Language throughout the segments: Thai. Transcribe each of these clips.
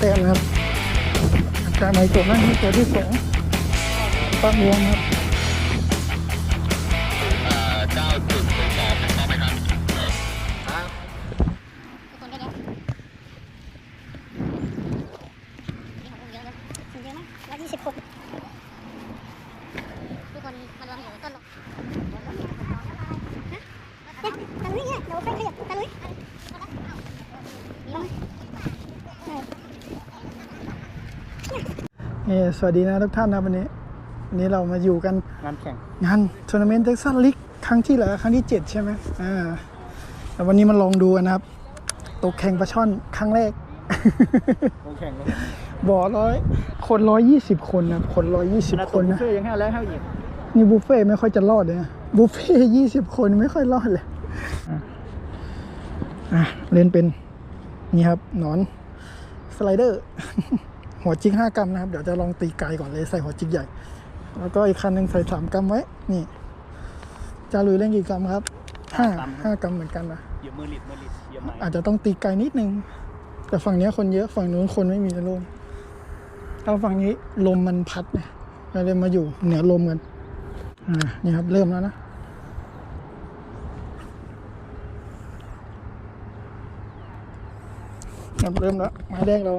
แต้มนะครับจากไมโครนั่นที่ตัวที่สองปักรวมครับเก้าจุดศูนย์สองถูกต้องไหมครับทุกคนก็เยอะนี่ของผมเยอะนะคนเยอะมากร้อยยี่สิบคนทุกคนมารวมอยู่ต้นลงฮะตะลุยเนี่ยเดี๋ยวเฟ้ขยับตะลุยลง นี่สวัสดีนะทุกท่านนะวันนี้วันนี้เรามาอยู่กันงานแข่งงานทัวร์นาเมนต์เท็กซัสลิกครั้งที่เหลือครั้งที่ 7 ใช่ไหมอ่าแต่วันนี้มาลองดูกันนะครับตกแข่งปลาช่อนครั้งแรก ลงแข่งเลยบ่อร้อยคนร้อยยี่สิบคนนะคนร้อยยี่สิบนะคนนะ เสื้อยังให้แล้วให้อีกนี่บุฟเฟ่ต์ไม่ค่อยจะรอดเลยนะบุฟเฟ่ยี่สิบคนไม่ค่อยรอดเลยอะอะเล่นเป็น นี่ครับหนอน สไลเดอร์ หัวจิกห้ากรัมนะครับ เดี๋ยวจะลองตีไกลก่อนเลยใส่หัวจิกใหญ่ แล้วก็อีกคันหนึ่งใส่สามกรัมไว้ นี่จาลุยเล่นกี่กรัมครับห้าห้ากรัมเหมือนกันนะเหยียบมือหลิดมือหลิดเหยียบไม้อาจจะต้องตีไกลนิดนึง แต่ฝั่งเนี้ยคนเยอะฝั่งนู้นคนไม่มีลมแล้วฝั่งนี้ลมมันพัดเนี่ยเราเลยมาอยู่เหนือลมกันอ่านี่ครับเริ่มแล้วนะครับเริ่มแล้วไม้แรกเรา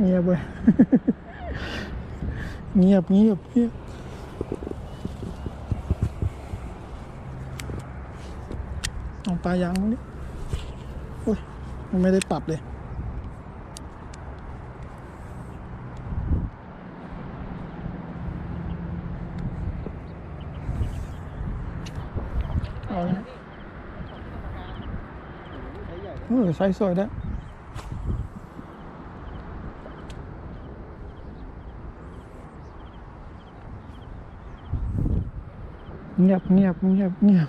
เงียบเว้ยเงียบเงียบเงียบเอาปลายางมาดิโอ้ยมันไม่ได้ปรับเลยเอาละเออไซส์สวยด้ เงียบเงียบเงียบเงียบ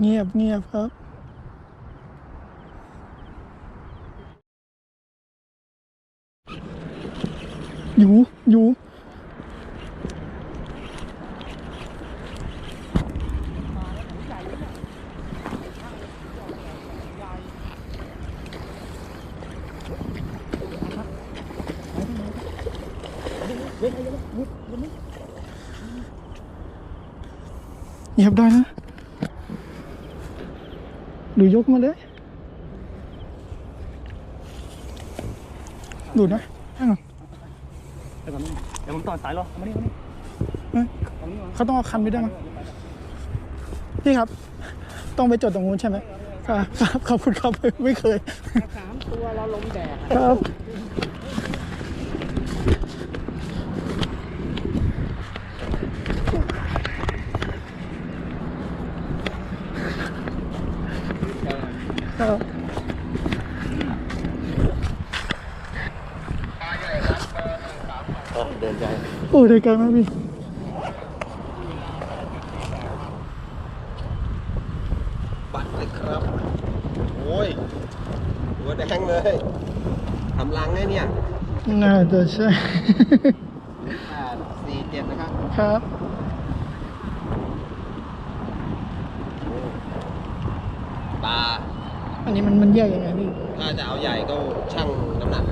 เงียบเงียบครับอยู่อยู่ บได้นะหรือยกมาเลย ดูดนะให้หน่อยเดี๋ยวก่อนนี่เดี๋ยวผมต่อสายรอเอามานี่เอามานี่เฮ้ยเอามานี่มาเขาต้องเอาคันไปด้วยมั้ยพี่ครับ ต้องไปจดตรงนู้นใช่ไหมครับครับ ขอบคุณครับ ไม่เคยสามตัวเราลมแดดครับ เดินใจโอ้ได้ไกลมากพี่บัตรเลยครับ โอ้ยหัวแดงเลยทำรังไงเนี่ย น่าจะใช่แปดสี่เจ็ดนะครับ ครับ ปลา อันนี้มันมันแยกยังไงพี่ ถ้าจะเอาใหญ่ก็ชั่งน้ำหนัก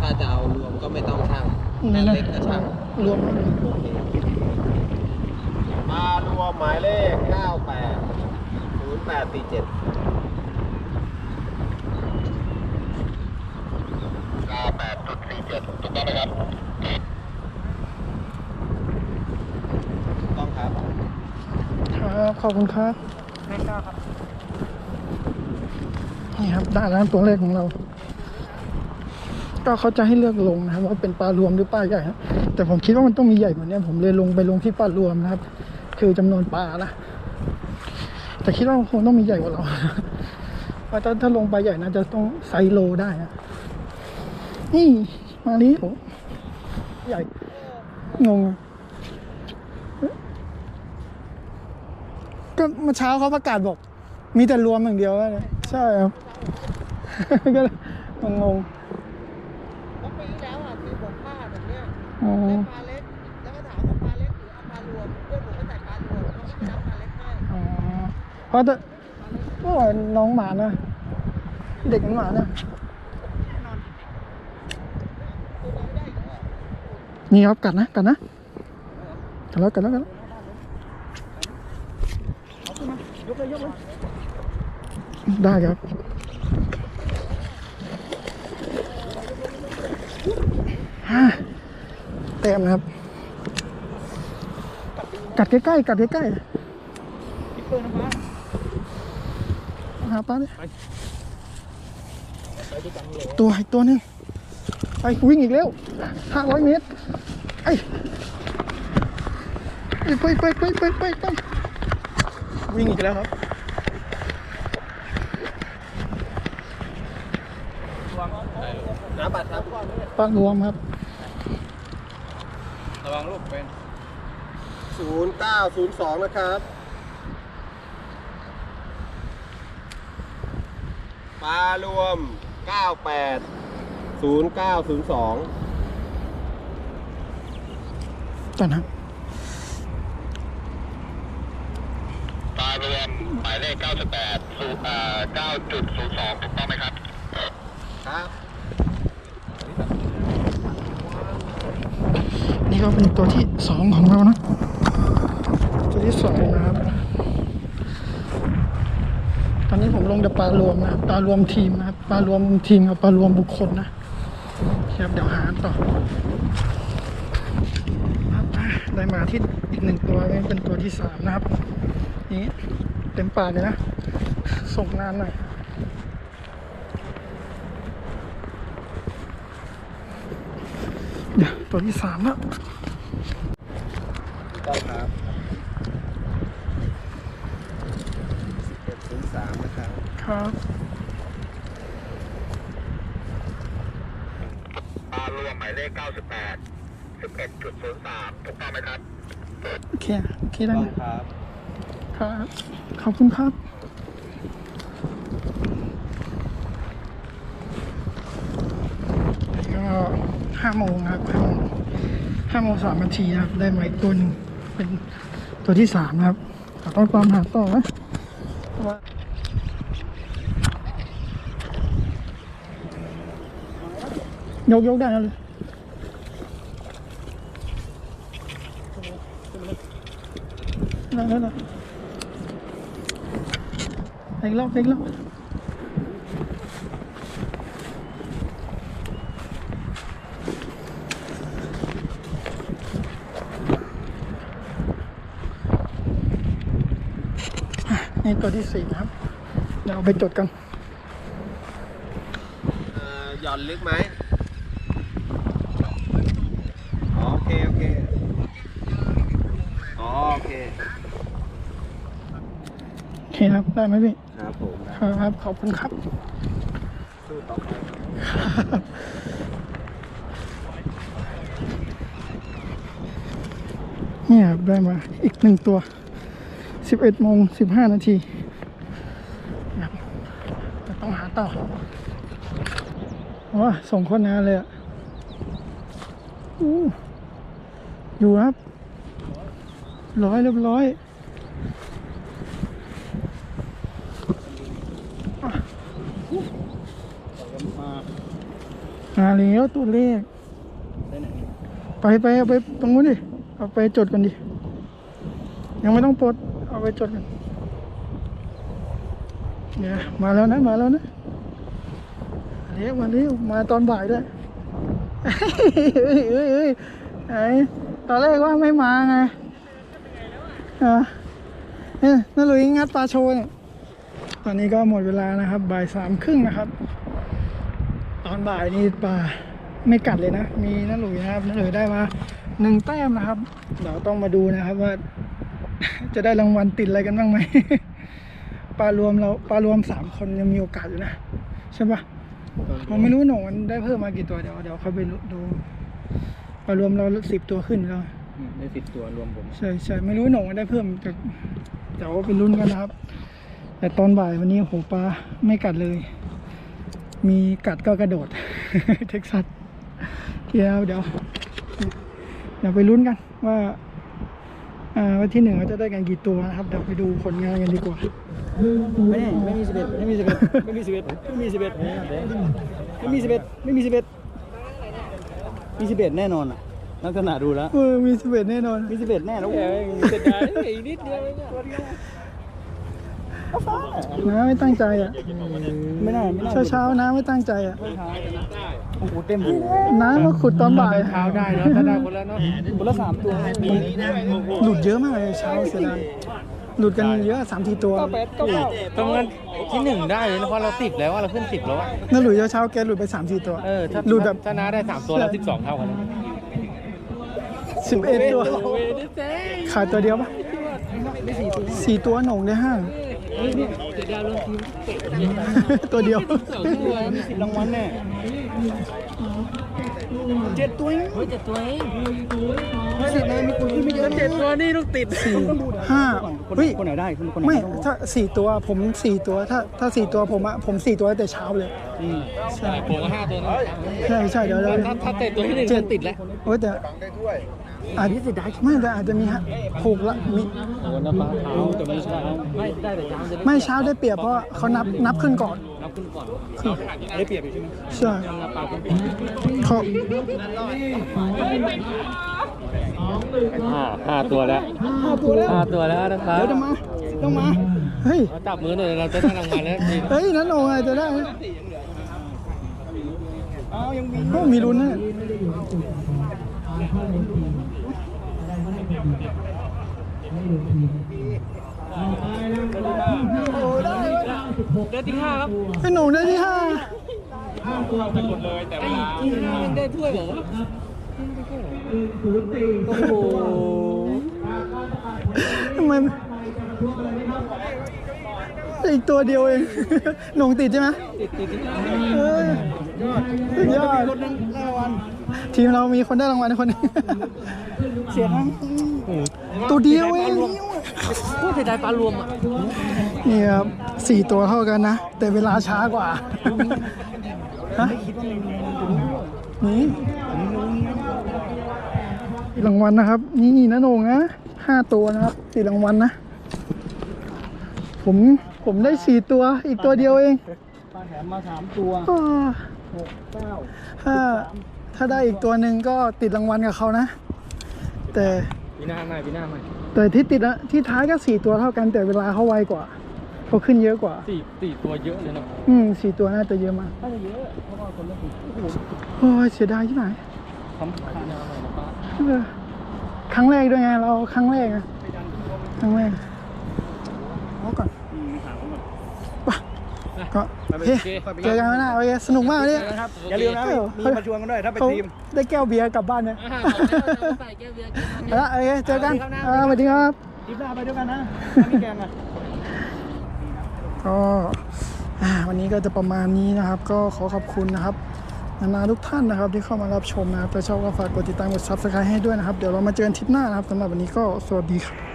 ถ้าจะเอารวมก็ไม่ต้องชั่งนี่ถ้านะเล็กก็ชั่งรวมแล้วโอเคปลารวมหมายเลข 98 084798.47ถูกต้องไหมครับถูกต้องครับ ครับ ขอบคุณครับ ไม่กล้าครับ นี่ครับได้แล้วตัวเลขของเรา ก็เขาจะให้เลือกลงนะครับว่าเป็นปลารวมหรือปลาใหญ่นะแต่ผมคิดว่ามันต้องมีใหญ่กว่านี้ผมเลยลงไปลงที่ปลารวมนะครับ คือจำนวนปลานะแต่คิดว่าคงต้องมีใหญ่กว่าเราเพราะถ้าถ้าลงไปใหญ่นะจะต้องไซโลได้นะนี่มาลีโอใหญ่งงก็เมื่อเช้าเขาประกาศบอก มีแต่รวมอย่างเดียวนะใช่ครับ ก็เลยงงก็ปีที่แล้วอะที่ผมพลาดแบบเนี้ยๆอ๋อได้ปลาเล็ก แล้วก็ถามว่าปลาเล็กหรือเอาปลารวมเพื่อนผมก็ใส่ปลารวมเขาไม่ได้รับปลาเล็กให้อ๋อเพราะแต่โอ้ยน้องหมานะ เด็กมันหมานะนี่ครับกัดนะกัดนะกัดแล้วกัดแล้วกัดแล้วได้ครับ อ่าเต็มนะครับ กัดใกล้ๆกัดใกล้ๆพี่เปิ้ลนะป้าหาปลาเลยตัวอีกตัวหนึงไปวิ่งอีกแล้วห้าร้อยเมตรไอ้ไปไปไปไปไปไปวิ่งอีกแล้วครับน้ำบัตรครับปลารวมครับ ระวังลูกเป็นศูนย์เก้าศูนย์สองนะครับปลารวม98 0902จันครับปลารวมหมายเลข98ศูนย์อ่า9.02ถูกต้องไหมครับ ครับ นี่ก็เป็นตัวที่สองของเรานะ ตัวที่สองนะครับ ตอนนี้ผมลงแต่ปลารวมนะปลารวมทีมนะปลารวมทีมกับปลารวมบุคคลนะครับเดี๋ยวหาต่อได้มาที่อีกหนึ่งตัวนี่เป็นตัวที่สามนะครับ นี่เต็มปากเลยนะ ส่งนานหน่อย เดี๋ยวตัวที่สามแล้วต้องครับ1103นะครับ ครับปลารวมหมายเลข 98 11.03ถูกต้องไหมครับ โอเค โอเคได้ต้ไหอมงครับ ครับ ขอบคุณครับ ก็ห้าโมงครับห้าโมงห้าโมงสามนาทีครับ ได้มาอีกตัวนึงเป็นตัวที่สามครับขอต้องตามหาต่อนะยกยกได้เลยได้แล้วนะอีกรอบอีกรอบ นี่ตัวที่สี่นะครับ เดี๋ยวเอาไปจดกันเอ่อหย่อนลึกไหมอ๋อโอเค โอเคอ๋อโอเค โอเคครับ ได้ไหมพี่ ครับผมได้ครับ ขอบคุณครับสู้ต่อไปเนี่ยครับได้มาอีกหนึ่งตัว สิบเอ็ดโมงสิบห้านาทีนะต้องหาต่อว้าส่งคนนานเลยอะอยู่ครับ ร้อยเรียบร้อยมาแล้วตัวเลขไปไปเอาไปตรงนู้นดิ เอาไปจดกันดิ ยังไม่ต้องปลด ไปจดกันเนี่ยมาแล้วนะ มาแล้วนะเรียกมาเร็วมาตอนบ่ายด้วยเอ้ยเอ้ยเอ้ยไอตอนแรกว่าไม่มาไงอะเนี่ยนั่นลุยงัดปลาโชว์เนี่ยตอนนี้ก็หมดเวลานะครับบ่ายสามครึ่งนะครับ ตอนบ่ายนี่ปลาไม่กัดเลยนะ มีนั่นหลุยนะครับนั่นหลุยได้มาหนึ่งแต้มนะครับเดี๋ยวต้องมาดูนะครับว่า จะได้รางวัลติดอะไรกันบ้างไหมปลารวมเราปลารวมสามคนยังมีโอกาสอยู่นะใช่ปะผมไม่รู้หนูมันได้เพิ่มมากี่ตัวเดี๋ยวเดี๋ยวเขาไปดูปลารวมเราสิบตัวขึ้นแล้วได้สิบตัวรวมผมใช่ใช่ไม่รู้หนูมันได้เพิ่มแต่เดี๋ยวไปลุ้นกันนะครับ แต่ตอนบ่ายวันนี้โหปลาไม่กัดเลย มีกัดก็กระโดดเท็กซัสเดี๋ยวเดี๋ยวเดี๋ยวไปลุ้นกันว่าอ่า วันที่หนึ่งเราจะได้กันกี่ตัวนะครับ เดี๋ยวไปดูผลงานกันดีกว่า ไม่ไม่มีสิบเอ็ดไม่มีสิบเอ็ดไม่มีสิบเอ็ดไม่มีสิบเอ็ดไม่มีสิบเอ็ดไม่มีสิบเอ็ดมีสิบเอ็ดแน่นอนอะลักษณะดูแล้วเออมีสเวตแน่นอนมีสิบเอ็ดแน่แล้วมีสิบเอ็ดอีกนิดเดียว นะไม่ตั้งใจอะ ไม่น่าไม่น่าเช้าเช้าๆนะไม่ตั้งใจอะ โอ้โหเต็มหูน้ามาขุดตอนบ่ายเท้าได้แล้วถ้าได้คนละเนาะคนละสามตัวหลุดเยอะมากเลยเช้าเสียดายหลุดกันเยอะสามทีตัวแปดเก้าเก้าตรงนั้นที่หนึ่งได้เลยนะเพราะเราสิบแล้วว่าเราขึ้นสิบแล้วอะนั่นหลุดเช้าๆแกหลุดไปสามทีตัวเออถ้าหลุดแบบถ้าน้าได้สามตัวเราสิบสองเท่ากันแล้วสิบเอ็ดตัว ขาดตัวเดียวปะสี่ตัวหนงได้ห้า ตัวเดียวมีสิบรางวัลแน่เจ็ดตัวเองเจ็ดตัวเองสิบนะมีคนที่ไม่เยอะเจ็ดตัวนี่ต้องติดสี่ห้าคนเฮ้ยคนไหนได้คนคนไหนไม่ด้ถ้าสี่ตัวผมสี่ตัวถ้าถ้าสี่ตัวผมอะผมสี่ตัวตั้งแต่เช้าเลยอืมใช่ผมก็ห้าตัวนะใช่ใช่เดี๋ยวเราถ้าถ้าเตะตัวที่หนึ่งมันติดแล้วโอ้ยแต่ อาจจะได้ไม่แต่อาจจะมีฮะผูกละมีโอ้น้ำปลาเท้าแต่ไม่ใช่ไม่ได้แต่เช้าจะไม่เช้าได้เปรียบเพราะเขานับนับขึ้นก่อน นับขึ้นก่อนได้เปรียบอยู่ใช่ไหมใช่น้ำปลาขึ้นก่อนเขาห้าห้าตัวแล้วห้าตัวแล้วห้าตัวแล้วนะครับเดี๋ยวจะมาต้องมาเฮ้ยเราจับมือหน่อยเราจะได้รางวัลแล้วทีเฮ้ยนั่นโอ้ยจะได้นะอ้าวยังมีโอ้มีลุ้นนะ เดือนที่ห้าครับไอ้หนูได้ที่ห้าได้ถ้วยเหรอโอ้โหทำไมอีกตัวเดียวเองหนงติดใช่ไหมติดติดเออสุดยอดคนนึงได้รางวัลทีมเรามีคนได้รางวัลคนหนึง เสียทั้งตัวเดียวเองพูดเสียดายปลารวมอะนี่ครับสี่ตัวเท่ากันนะ แต่เวลาช้ากว่าฮะนี่รางวัลนะครับ นี่นะโหนงนะห้าตัวนะครับสี่รางวัลนะ ผมผมได้สี่ตัวอีกตัวเดียวเองปลาแถมมาสามตัวอ้อหกเก้าถ้าถ้าได้อีกตัวหนึ่งก็ติดรางวัลกับเขานะ แต่ปีหน้าใหม่ปีหน้าใหม่แต่ที่ติดอะที่ท้ายก็สี่ตัวเท่ากันแต่เวลาเขาไวกว่าเขาขึ้นเยอะกว่าสี่สี่ตัวเยอะเลยเนาะอืมสี่ตัวน่าจะเยอะมากน่าจะเยอะเพราะว่าคนละสิบโอ้โหโอ้ยเสียดายที่ไหนทำขาดนะเออครั้งแรกด้วยไงเราครั้งแรกนะครั้งแรกเอาก่อน อืมถามเขาหน่อย ไปก็เฮ้ยเจอกันไหมนะโอเคสนุกมากเลยนะครับอย่าลืมนะมีมีมาชวนกันด้วยถ้าเป็นเขาทีมได้แก้วเบียร์กลับบ้านเนี่ยใส่แก้วเบียร์กินเอาละโอเคเจอกันเออสวัสดีครับทีมหน้าไปด้วยกันนะถ้ามีแกงอะก็อ่าวันนี้ก็จะประมาณนี้นะครับ ก็ขอขอบคุณนะครับนานาทุกท่านนะครับที่เข้ามารับชมนะครับถ้าชอบก็ฝากกดติดตามกด subscribe ให้ด้วยนะครับ เดี๋ยวเรามาเจอกันทริปหน้านะครับสำหรับวันนี้ก็สวัสดีครับ